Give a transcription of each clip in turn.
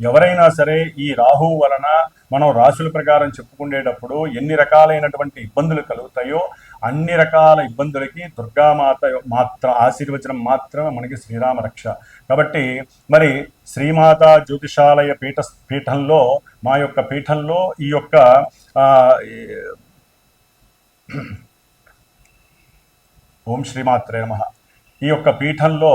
ఎవరైనా సరే ఈ రాహువు వలన మనం రాశుల ప్రకారం చెప్పుకునేటప్పుడు ఎన్ని రకాలైనటువంటి ఇబ్బందులు కలుగుతాయో అన్ని రకాల ఇబ్బందులకి దుర్గామాత మాత్ర ఆశీర్వచనం మాత్రమే మనకి శ్రీరామ రక్ష. కాబట్టి మరి శ్రీమాత జ్యోతిషాలయ పీఠ పీఠంలో మా యొక్క పీఠంలో ఈ యొక్క ఓం శ్రీమాత్రే నమ. ఈ యొక్క పీఠంలో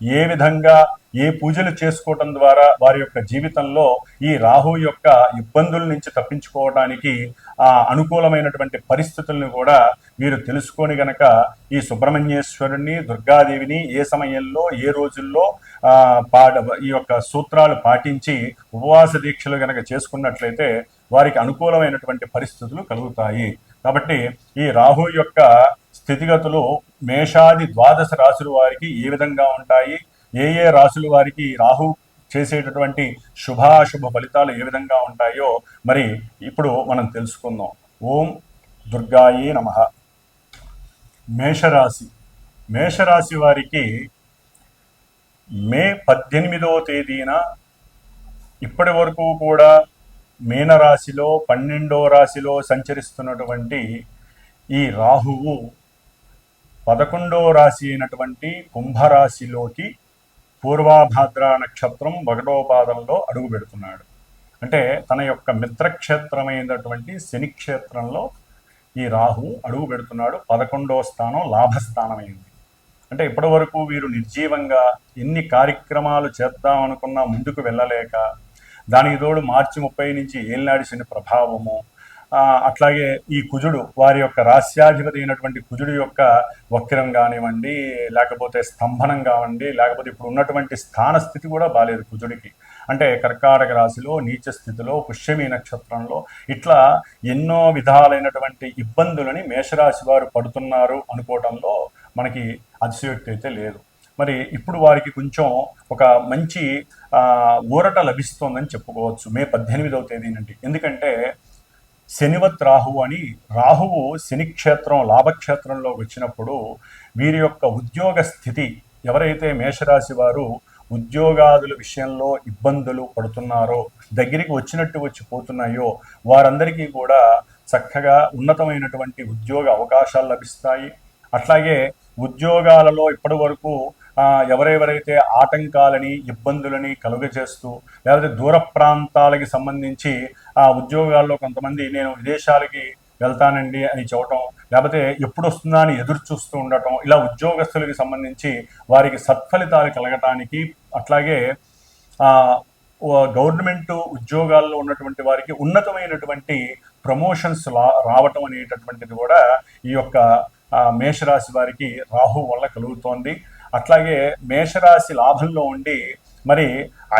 ఏ విధంగా ఏ పూజలు చేసుకోవటం ద్వారా వారి యొక్క జీవితంలో ఈ రాహు యొక్క ఇబ్బందుల నుంచి తప్పించుకోవడానికి ఆ అనుకూలమైనటువంటి పరిస్థితులను కూడా మీరు తెలుసుకొని గనక ఈ సుబ్రహ్మణ్యేశ్వరుని దుర్గాదేవిని ఏ సమయంలో ఏ రోజుల్లో పాడ ఈ యొక్క సూత్రాలు పాటించి ఉపవాస దీక్షలు గనక చేసుకున్నట్లయితే వారికి అనుకూలమైనటువంటి పరిస్థితులు కలుగుతాయి. కాబట్టి ఈ రాహు యొక్క స్థితిగతులు మేషాది ద్వాదశ రాశుల వారికి ఏ విధంగా ఉంటాయి? ఏ ఏ రాశుల వారికి రాహు చేసేటటువంటి శుభాశుభ ఫలితాలు ఏ విధంగా ఉంటాయో మరి ఇప్పుడు మనం తెలుసుకుందాం. ఓం దుర్గాయే నమ. మేషరాశి. మేషరాశి వారికి మే పద్దెనిమిదవ తేదీన ఇప్పటి వరకు కూడా మీనరాశిలో పన్నెండో రాశిలో సంచరిస్తున్నటువంటి ఈ రాహువు పదకొండో రాశి అయినటువంటి కుంభరాశిలోకి పూర్వాభాద్ర నక్షత్రం ఒకటో పాదంలో అడుగు పెడుతున్నాడు. అంటే తన యొక్క మిత్రక్షేత్రమైనటువంటి శని క్షేత్రంలో ఈ రాహు అడుగు పెడుతున్నాడు. పదకొండో స్థానం లాభస్థానమైంది. అంటే ఇప్పటి వరకు వీరు నిర్జీవంగా ఎన్ని కార్యక్రమాలు చేద్దాం అనుకున్నా ముందుకు వెళ్ళలేక దానికి తోడు మార్చి ముప్పై నుంచి ఏలినాడి శని ప్రభావము. అట్లాగే ఈ కుజుడు వారి యొక్క రాస్యాధిపతి అయినటువంటి కుజుడు యొక్క వక్రం కానివ్వండి లేకపోతే స్తంభనం కావండి లేకపోతే ఇప్పుడు ఉన్నటువంటి స్థాన స్థితి కూడా బాలేదు కుజుడికి. అంటే కర్కాటక రాశిలో నీచ స్థితిలో పుష్యమి నక్షత్రంలో ఇట్లా ఎన్నో విధాలైనటువంటి ఇబ్బందులని మేషరాశి వారు పడుతున్నారు అనుకోవడంలో మనకి అతిశయోక్తి అయితే లేదు. మరి ఇప్పుడు వారికి కొంచెం ఒక మంచి ఊరట లభిస్తోందని చెప్పుకోవచ్చు. మే పద్దెనిమిదవ తేదీ నుండి. ఎందుకంటే శనివత్ రాహువు అని రాహువు శనిక్షేత్రం లాభక్షేత్రంలో వచ్చినప్పుడు వీరి యొక్క ఉద్యోగ స్థితి ఎవరైతే మేషరాశి వారు ఉద్యోగాదుల విషయంలో ఇబ్బందులు పడుతున్నారో దగ్గరికి వచ్చినట్టు వచ్చి పోతున్నాయో వారందరికీ కూడా చక్కగా ఉన్నతమైనటువంటి ఉద్యోగ అవకాశాలు లభిస్తాయి. అట్లాగే ఉద్యోగాలలో ఇప్పటి వరకు ఎవరెవరైతే ఆటంకాలని ఇబ్బందులని కలుగజేస్తూ లేకపోతే దూర ప్రాంతాలకి సంబంధించి ఆ ఉద్యోగాల్లో కొంతమంది నేను విదేశాలకి వెళ్తానండి అని చెప్పటం లేకపోతే ఎప్పుడు వస్తుందా అని ఎదురు చూస్తూ ఉండటం ఇలా ఉద్యోగస్తులకి సంబంధించి వారికి సత్ఫలితాలు కలగటానికి అట్లాగే గవర్నమెంట్ ఉద్యోగాల్లో ఉన్నటువంటి వారికి ఉన్నతమైనటువంటి ప్రమోషన్స్ రావటం అనేటటువంటిది కూడా ఈ యొక్క మేషరాశి వారికి రాహు వల్ల కలుగుతోంది. అట్లాగే మేషరాశి లాభంలో ఉండి మరి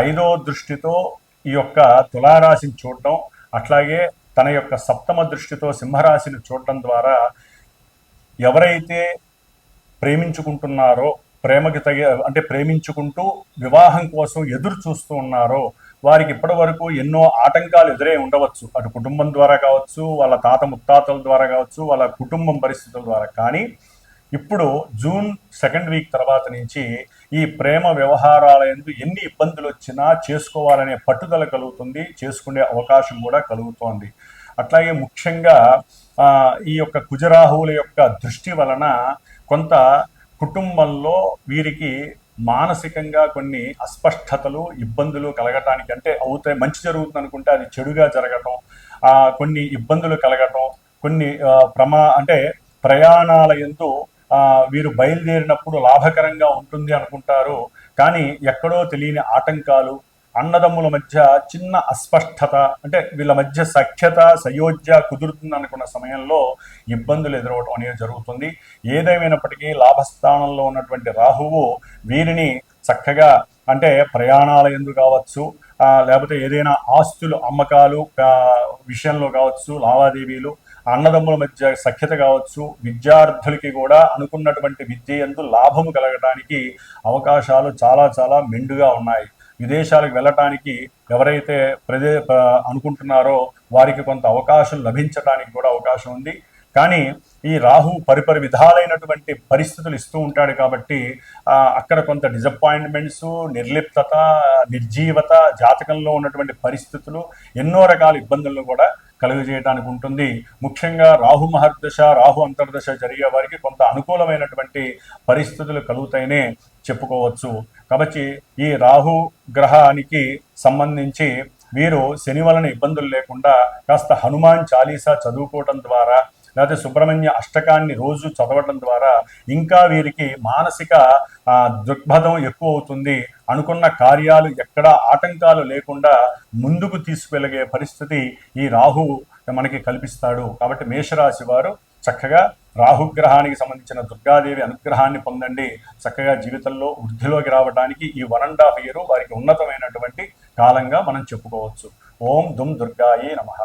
ఐదో దృష్టితో ఈ యొక్క తులారాశిని చూడటం అట్లాగే తన యొక్క సప్తమ దృష్టితో సింహరాశిని చూడటం ద్వారా ఎవరైతే ప్రేమించుకుంటున్నారో ప్రేమకి తగి అంటే ప్రేమించుకుంటూ వివాహం కోసం ఎదురు చూస్తూ ఉన్నారో వారికి ఇప్పటి వరకు ఎన్నో ఆటంకాలు ఎదురై ఉండవచ్చు. అటు కుటుంబం ద్వారా కావచ్చు వాళ్ళ తాత ముత్తాతల ద్వారా కావచ్చు వాళ్ళ కుటుంబం పరిస్థితుల ద్వారా. కానీ ఇప్పుడు జూన్ సెకండ్ వీక్ తర్వాత నుంచి ఈ ప్రేమ వ్యవహారాల యందు ఎన్ని ఇబ్బందులు వచ్చినా చేసుకోవాలనే పట్టుదల కలుగుతుంది చేసుకునే అవకాశం కూడా కలుగుతోంది. అట్లాగే ముఖ్యంగా ఈ యొక్క కుజరాహువుల యొక్క దృష్టి వలన కొంత కుటుంబంలో వీరికి మానసికంగా కొన్ని అస్పష్టతలు ఇబ్బందులు కలగటానికి అంటే అవుతాయి మంచి జరుగుతుంది అనుకుంటే అది చెడుగా జరగటం కొన్ని ఇబ్బందులు కలగటం కొన్ని ప్రమా అంటే ప్రయాణాల ఎందు వీరు బయలుదేరినప్పుడు లాభకరంగా ఉంటుంది అనుకుంటారు. కానీ ఎక్కడో తెలియని ఆటంకాలు అన్నదమ్ముల మధ్య చిన్న అస్పష్టత అంటే వీళ్ళ మధ్య సఖ్యత సయోధ్య కుదురుతుంది అనుకున్న సమయంలో ఇబ్బందులు ఎదురవడం అనేది జరుగుతుంది. ఏదేమైనప్పటికీ లాభస్థానంలో ఉన్నటువంటి రాహువు వీరిని చక్కగా అంటే ప్రయాణాల ఎందు కావచ్చు లేకపోతే ఏదైనా ఆస్తులు అమ్మకాలు విషయంలో కావచ్చు లావాదేవీలు అన్నదమ్ముల మధ్య సఖ్యత కావచ్చు విద్యార్థులకి కూడా అనుకున్నటువంటి విద్య ఎందు లాభము కలగడానికి అవకాశాలు చాలా చాలా మెండుగా ఉన్నాయి. విదేశాలకు వెళ్ళటానికి ఎవరైతే ప్రదే అనుకుంటున్నారో వారికి కొంత అవకాశం లభించడానికి కూడా అవకాశం ఉంది. కానీ ఈ రాహు పరిపరి విధాలైనటువంటి పరిస్థితులు ఇస్తూ ఉంటాడు కాబట్టి అక్కడ కొంత డిసప్పాయింట్మెంట్స్ నిర్లిప్తత నిర్జీవత జాతకంలో ఉన్నటువంటి పరిస్థితులు ఎన్నో రకాల ఇబ్బందులను కూడా కలుగజేయడానికి ఉంటుంది. ముఖ్యంగా రాహు మహర్దశ రాహు అంతర్దశ జరిగే వారికి కొంత అనుకూలమైనటువంటి పరిస్థితులు కలుగుతాయనే చెప్పుకోవచ్చు. కాబట్టి ఈ రాహు గ్రహానికి సంబంధించి వీరు శని వలన ఇబ్బందులు లేకుండా కాస్త హనుమాన్ చాలీసా చదువుకోవటం ద్వారా లేకపోతే సుబ్రహ్మణ్య అష్టకాన్ని రోజు చదవటం ద్వారా ఇంకా వీరికి మానసిక ఆ, దృక్పథం ఎక్కువ అవుతుంది అనుకున్న కార్యాలు ఎక్కడా ఆటంకాలు లేకుండా ముందుకు తీసుకువెళ్ళగే పరిస్థితి ఈ రాహు మనకి కల్పిస్తాడు. కాబట్టి మేషరాశి వారు చక్కగా రాహుగ్రహానికి సంబంధించిన దుర్గాదేవి అనుగ్రహాన్ని పొందండి. చక్కగా జీవితంలో వృద్ధిలోకి రావడానికి ఈ వన్ అండ్ హాఫ్ ఇయర్ వారికి ఉన్నతమైనటువంటి కాలంగా మనం చెప్పుకోవచ్చు. ఓం దుమ్ దుర్గాయే నమః.